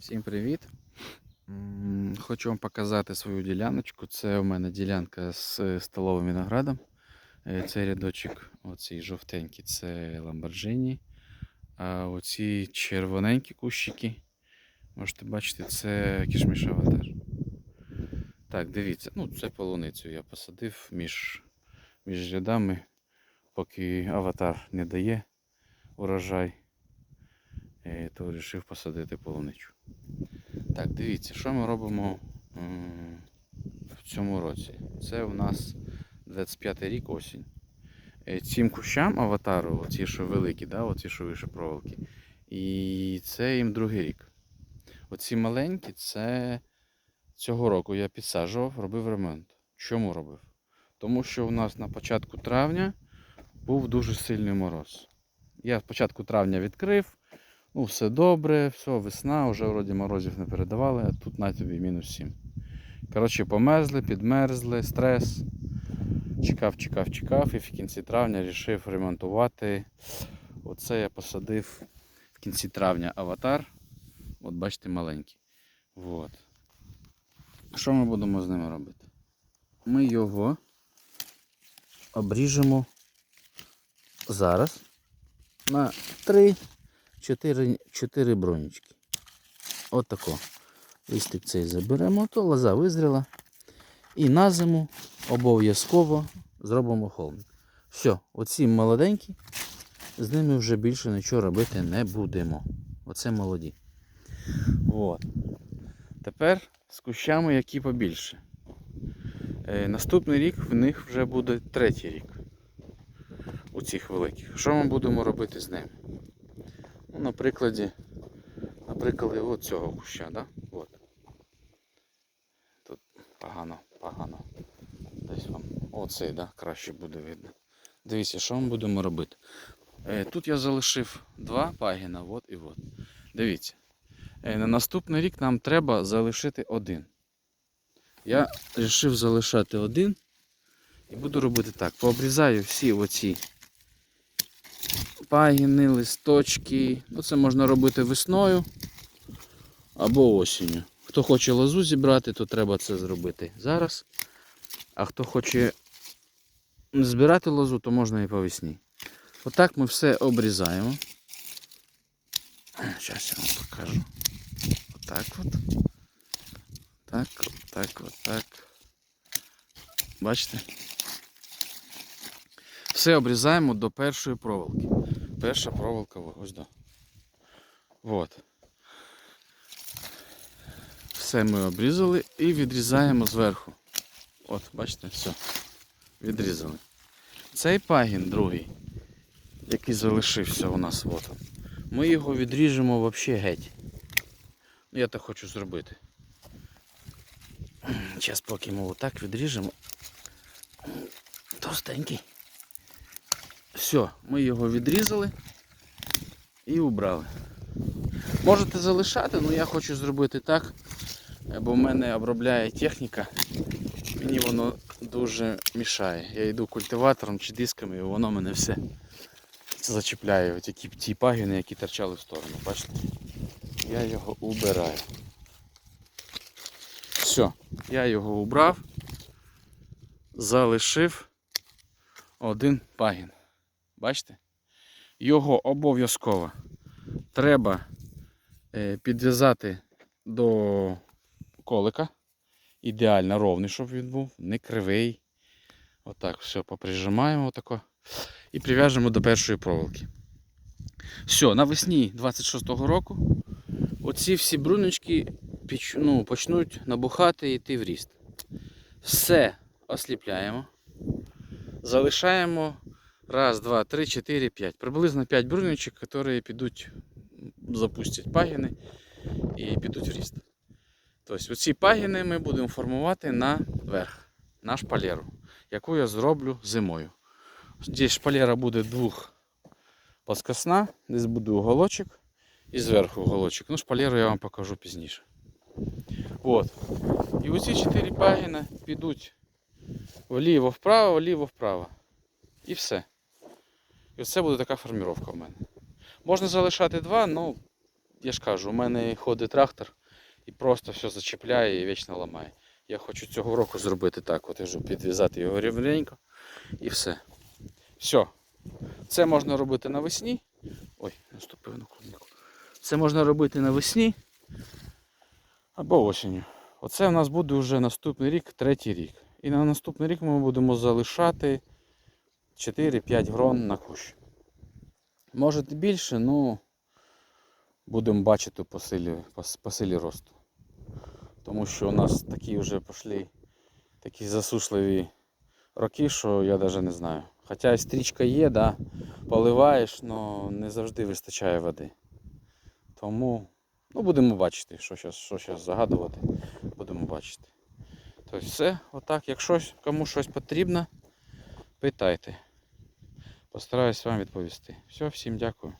Всім привіт! Хочу вам показати свою діляночку. Це у мене ділянка з е, столовим виноградом. Е, Цей рядочок, оці жовтенькі, це ламборджині. А оці червоненькі кущики, можете бачити, це кішміш аватар. Так, дивіться, ну це полуницю я посадив між, між рядами, поки аватар не дає урожай, е, то вирішив посадити полуничу. Так, дивіться, що ми робимо в цьому році. Це у нас 25 рік осінь. Е, Цим кущам аватару, оці що великі, да, оці що вище проволоки. І це їм другий рік. Оці маленькі, це цього року я підсаджував, робив ремонт. Чому робив? Тому що у нас на початку травня був дуже сильний мороз. Я спочатку травня відкрив, ну все добре, все, весна, вже вроді морозів не передавали, а тут на тобі мінус 7. Коротше, померзли, підмерзли, стрес. Чекав, чекав, чекав і в кінці травня вирішив ремонтувати. Оце я посадив в кінці травня аватар. От бачите, маленький. Вот. Що ми будемо з ними робити? Ми його обріжемо зараз на 3 4, 4 бронечки. От тако. Листик цей заберемо, то лоза визріла. І на зиму обов'язково зробимо холмик. Все, оці молоденькі, з ними вже більше нічого робити не будемо. Оце молоді. От. Тепер з кущами, які побільше. Е, наступний рік в них вже буде третій рік. У цих великих. Що ми будемо робити з ними? Ну, на прикладі, на от цього куща, да? От. Тут погано, погано. Десь вам оцей, да, краще буде видно. Дивіться, що ми будемо робити. Е, тут я залишив два пагіна, от і от. Дивіться. Е, на наступний рік нам треба залишити один. Я вирішив залишати один і буду робити так. Пообрізаю всі оці пагіни, листочки. Ну, це можна робити весною або осінню. Хто хоче лозу зібрати, то треба це зробити зараз. А хто хоче збирати лозу, то можна і по весні. Отак ми все обрізаємо. Зараз я вам покажу. Отак от. Так, отак, отак. Бачите? Все обрізаємо до першої проволоки. Перша проволока ось до. От. Все ми обрізали і відрізаємо зверху. От, бачите, все. Відрізали. Цей пагін другий, який залишився у нас, от. Ми його відріжемо взагалі геть. Ну, Я так хочу зробити. Зараз поки ми отак відріжемо. Товстенький. Все, ми його відрізали і убрали. Можете залишати, але я хочу зробити так, бо в мене обробляє техніка. Мені воно дуже мішає. Я йду культиватором чи дисками і воно мене все зачіпляє. Ось ті, ті пагіни, які торчали в сторону. Бачите? Я його убираю. Все, я його убрав, залишив один пагін. Бачите? Його обов'язково треба е, підв'язати до колика. Ідеально ровний, щоб він був, не кривий. Отак все поприжимаємо отако. І прив'яжемо до першої проволоки. Все, навесні 26-го року оці всі бруночки ну, почнуть набухати і йти в ріст. Все осліпляємо. Залишаємо раз, два, три, чотири, п'ять. Приблизно 5 бруночок, які підуть, запустять пагіни і підуть в ріст. Тобто оці пагіни ми будемо формувати наверх, на шпалеру, яку я зроблю зимою. Здесь шпалера буде двох плоскосна, десь буде уголочок і зверху уголочок. Ну, шпалеру я вам покажу пізніше. От. І оці чотири пагіни підуть вліво-вправо, вліво-вправо. І все. І оце буде така форміровка в мене. Можна залишати два, але я ж кажу, у мене ходить трактор і просто все зачіпляє і вічно ламає. Я хочу цього року зробити так, от я ж підв'язати його рівненько і все. Все. Це можна робити навесні. Ой, наступив на клубнику. Це можна робити навесні або осінню. Оце в нас буде вже наступний рік, третій рік. І на наступний рік ми будемо залишати 4-5 грон на кущ. Може більше, ну будемо бачити по силі, по, по силі росту. Тому що у нас такі вже пішли такі засушливі роки, що я навіть не знаю. Хоча стрічка є, да, поливаєш, але не завжди вистачає води. Тому ну, будемо бачити, що зараз що щас загадувати. Будемо бачити. Тобто все, отак, якщо кому щось потрібно, питайте. Постараюсь вам відповісти. Все, всім дякую.